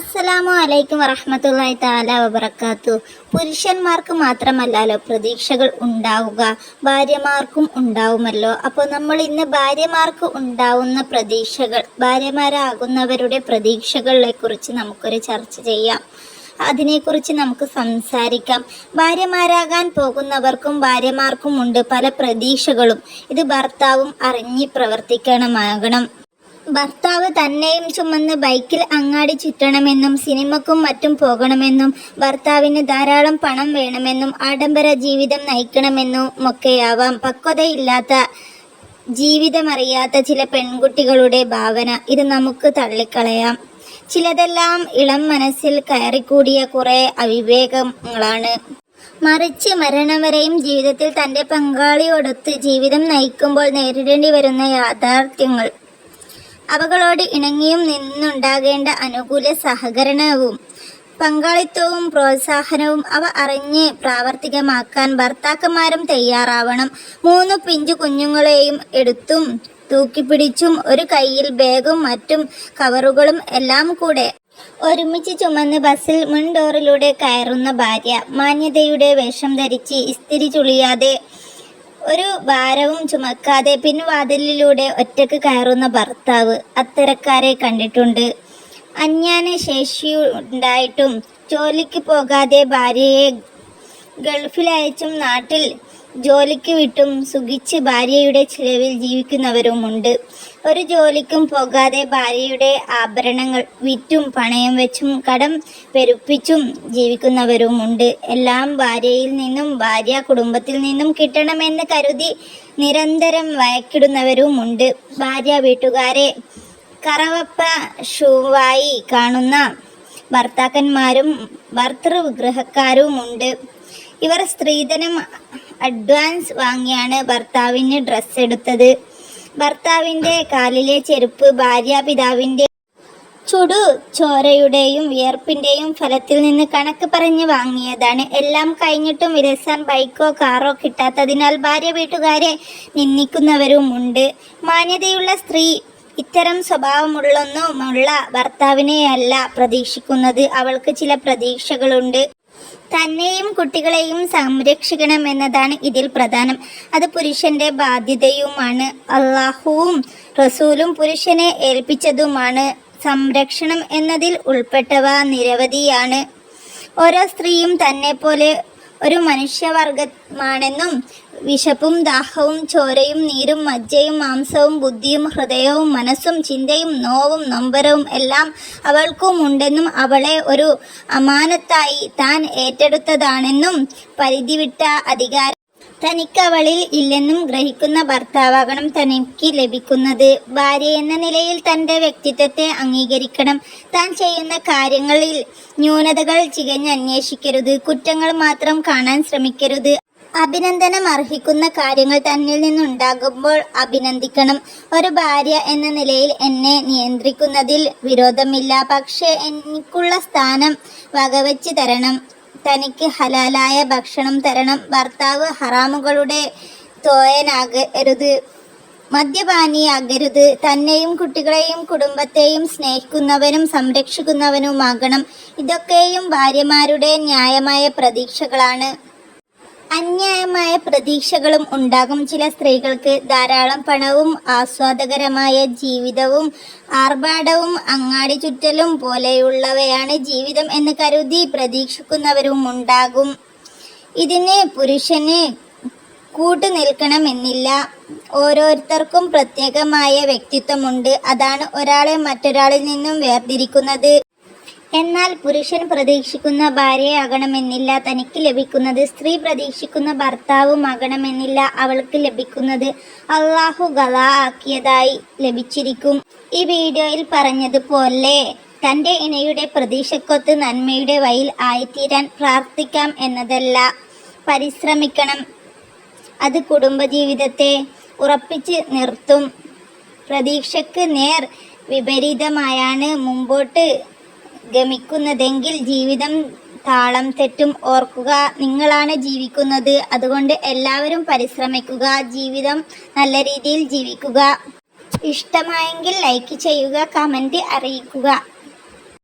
അസ്സലാമു അലൈക്കും വറഹ്മത്തുള്ളാഹി തആല വബർക്കാത്തു പുരുഷന്മാർക്ക് മാത്രമല്ലല്ലോ പ്രതീക്ഷകൾ ഉണ്ടാവുക ഭാര്യമാർക്കും ഉണ്ടാവുമല്ലോ. അപ്പോൾ നമ്മൾ ഇന്ന് ഭാര്യമാർക്ക് ഉണ്ടാവുന്ന പ്രതീക്ഷകൾ ഭാര്യമാരാകുന്നവരുടെ പ്രതീക്ഷകളെ കുറിച്ച് നമുക്കൊരു ചർച്ച ചെയ്യാം. അതിനെക്കുറിച്ച് നമുക്ക് സംസാരിക്കാം. ഭാര്യമാരാകാൻ പോകുന്നവർക്കും ഭാര്യമാർക്കും ഉണ്ട് പല പ്രതീക്ഷകളും. ഇത് ഭർത്താവും അറിഞ്ഞ് പ്രവർത്തിക്കണമാകണം. ഭർത്താവ് തന്നെയും ചുമന്ന് ബൈക്കിൽ അങ്ങാടി ചുറ്റണമെന്നും സിനിമക്കും മറ്റും പോകണമെന്നും ഭർത്താവിന് ധാരാളം പണം വേണമെന്നും ആഡംബര ജീവിതം നയിക്കണമെന്നും ഒക്കെയാവാം. പക്വതയില്ലാത്ത ജീവിതമറിയാത്ത ചില പെൺകുട്ടികളുടെ ഭാവന ഇത് നമുക്ക് തള്ളിക്കളയാം. ചിലതെല്ലാം ഇളം മനസ്സിൽ കയറിക്കൂടിയ കുറെ അവിവേകങ്ങളാണ്. മറിച്ച് മരണം വരെയും ജീവിതത്തിൽ തന്റെ പങ്കാളിയോടൊത്ത് ജീവിതം നയിക്കുമ്പോൾ നേരിടേണ്ടി വരുന്ന യാഥാർത്ഥ്യങ്ങൾ. അവകളോട് ഇണങ്ങിയും നിന്നുണ്ടാകേണ്ട അനുകൂല സഹകരണവും പങ്കാളിത്തവും പ്രോത്സാഹനവും അവ അറിഞ്ഞ് പ്രാവർത്തികമാക്കാൻ ഭർത്താക്കന്മാരും തയ്യാറാവണം. മൂന്ന് പിഞ്ചു കുഞ്ഞുങ്ങളെയും എടുത്തും തൂക്കിപ്പിടിച്ചും ഒരു കയ്യിൽ ബാഗും മറ്റും കവറുകളും എല്ലാം കൂടെ ഒരുമിച്ച് ചുമന്ന് ബസ്സിൽ മുൻ ഡോറിലൂടെ കയറുന്ന ഭാര്യ മാന്യതയുടെ വേഷം ധരിച്ച് ഇസ്തിരി ചുളിയാതെ ഒരു ഭാരവും ചുമക്കാതെ പിൻവാതിലിലൂടെ ഒറ്റയ്ക്ക് കയറുന്ന ഭർത്താവ് അത്തരക്കാരെ കണ്ടിട്ടുണ്ട്. അജ്ഞാന ശേഷിയുണ്ടായിട്ടും ജോലിക്ക് പോകാതെ ഭാര്യയെ ഗൾഫിലയച്ചും നാട്ടിൽ ജോലിക്ക് വിട്ടും സുഖിച്ച് ഭാര്യയുടെ ചിലവിൽ ജീവിക്കുന്നവരുമുണ്ട്. ഒരു ജോലിക്കും പോകാതെ ഭാര്യയുടെ ആഭരണങ്ങൾ വിറ്റും പണയം വെച്ചും കടം പെരുപ്പിച്ചും ജീവിക്കുന്നവരുമുണ്ട് എല്ലാം ഭാര്യയിൽ നിന്നും ഭാര്യ കുടുംബത്തിൽ നിന്നും കിട്ടണമെന്ന് കരുതി നിരന്തരം വയക്കിടുന്നവരുമുണ്ട് ഭാര്യ വീട്ടുകാരെ കറവപ്പ ഷൂവായി കാണുന്ന ഭർത്താക്കന്മാരും ഭർത്തൃവിഗ്രഹക്കാരുമുണ്ട് ഇവർ സ്ത്രീധനം അഡ്വാൻസ് വാങ്ങിയാണ് ഭർത്താവിന് ഡ്രസ്സ് എടുത്തത്. ഭർത്താവിന്റെ കാലിലെ ചെരുപ്പ് ഭാര്യാപിതാവിന്റെ ചുടു ചോരയുടെയും വിയർപ്പിന്റെയും ഫലത്തിൽ നിന്ന് കണക്ക് പറഞ്ഞ് വാങ്ങിയതാണ്. എല്ലാം കഴിഞ്ഞിട്ടും വിരസാൻ ബൈക്കോ കാറോ കിട്ടാത്തതിനാൽ ഭാര്യ വീട്ടുകാരെ നിന്ദിക്കുന്നവരുമുണ്ട് മാന്യതയുള്ള സ്ത്രീ ഇത്തരം സ്വഭാവമുള്ളൊന്നുമുള്ള ഭർത്താവിനെയല്ല പ്രതീക്ഷിക്കുന്നത്. അവൾക്ക് ചില പ്രതീക്ഷകളുണ്ട്. തന്നെയും കുട്ടികളെയും സംരക്ഷിക്കണം എന്നതാണ് ഇതിൽ പ്രധാനം. അത് പുരുഷന്റെ ബാധ്യതയുമാണ്. അള്ളാഹുവും റസൂലും പുരുഷനെ ഏൽപ്പിച്ചതുമാണ്. സംരക്ഷണം എന്നതിൽ ഉൾപ്പെട്ടവ നിരവധിയാണ്. ഓരോ സ്ത്രീയും തന്നെ പോലെ ഒരു മനുഷ്യവർഗമാണെന്നും വിശപ്പും ദാഹവും ചോരയും നീരും മജ്ജയും മാംസവും ബുദ്ധിയും ഹൃദയവും മനസ്സും ചിന്തയും നോവും നൊമ്പരവും എല്ലാം അവൾക്കും ഉണ്ടെന്നും അവളെ ഒരു അമാനത്തായി താൻ ഏറ്റെടുത്തതാണെന്നും പരിധിവിട്ട അധികാരം തനിക്ക് അവളിൽ ഇല്ലെന്നും ഗ്രഹിക്കുന്ന ഭർത്താവാകണം തനിക്ക് ലഭിക്കുന്നത്. ഭാര്യ എന്ന നിലയിൽ തന്റെ വ്യക്തിത്വത്തെ അംഗീകരിക്കണം. താൻ ചെയ്യുന്ന കാര്യങ്ങളിൽ ന്യൂനതകൾ ചികഞ്ഞ് അന്വേഷിക്കരുത് കുറ്റങ്ങൾ മാത്രം കാണാൻ ശ്രമിക്കരുത്. അഭിനന്ദനം അർഹിക്കുന്ന കാര്യങ്ങൾ തന്നിൽ നിന്നുണ്ടാകുമ്പോൾ അഭിനന്ദിക്കണം. ഒരു ഭാര്യ എന്ന നിലയിൽ എന്നെ നിയന്ത്രിക്കുന്നതിൽ വിരോധമില്ല. പക്ഷേ എനിക്കുള്ള സ്ഥാനം വകവെച്ച് തരണം. തനിക്ക് ഹലാലായ ഭക്ഷണം തരണം. ഭർത്താവ് ഹറാമുകളുടെ തോയനാകരുത്. മദ്യപാനിയാകരുത്. തന്നെയും കുട്ടികളെയും കുടുംബത്തെയും സ്നേഹിക്കുന്നവനും സംരക്ഷിക്കുന്നവനുമാകണം. ഇതൊക്കെയും ഭാര്യമാരുടെ ന്യായമായ പ്രതീക്ഷകളാണ്. അന്യായമായ പ്രതീക്ഷകളും ഉണ്ടാകും. ചില സ്ത്രീകൾക്ക് ധാരാളം പണവും ആസ്വാദകരമായ ജീവിതവും ആർഭാടവും അങ്ങാടി ചുറ്റലും പോലെയുള്ളവയാണ് ജീവിതം എന്ന് കരുതി പ്രതീക്ഷിക്കുന്നവരും ഉണ്ടാകും. ഇതിന് പുരുഷന് കൂട്ടു നിൽക്കണമെന്നില്ല. ഓരോരുത്തർക്കും പ്രത്യേകമായ വ്യക്തിത്വമുണ്ട്. അതാണ് ഒരാളെ മറ്റൊരാളിൽ നിന്നും വേർതിരിക്കുന്നത്. എന്നാൽ പുരുഷൻ പ്രതീക്ഷിക്കുന്ന ഭാര്യയാകണമെന്നില്ല തനിക്ക് ലഭിക്കുന്നത് സ്ത്രീ പ്രതീക്ഷിക്കുന്ന ഭർത്താവുമാകണമെന്നില്ല അവൾക്ക് ലഭിക്കുന്നത് അള്ളാഹു ഗല ആക്കിയതായി ലഭിച്ചിരിക്കും. ഈ വീഡിയോയിൽ പറഞ്ഞതുപോലെ തന്റെ ഇണയുടെ പ്രതീക്ഷക്കൊത്ത് നന്മയുടെ വയിൽ ആയിത്തീരാൻ പ്രാർത്ഥിക്കാം എന്നതല്ല. പരിശ്രമിക്കണം. അത് കുടുംബജീവിതത്തെ ഉറപ്പിച്ച് നിർത്തും. പ്രതീക്ഷക്ക് നേർ വിപരീതമായാണ് മുമ്പോട്ട് ഗമിക്കുന്നതെങ്കിൽ ജീവിതം താളം തെറ്റും ഓർക്കുക. നിങ്ങളാണ് ജീവിക്കുന്നത്. അതുകൊണ്ട് എല്ലാവരും പരിശ്രമിക്കുക. ജീവിതം നല്ല രീതിയിൽ ജീവിക്കുക. ഇഷ്ടമായെങ്കിൽ ലൈക്ക് ചെയ്യുക കമന്റ് അറിയിക്കുക.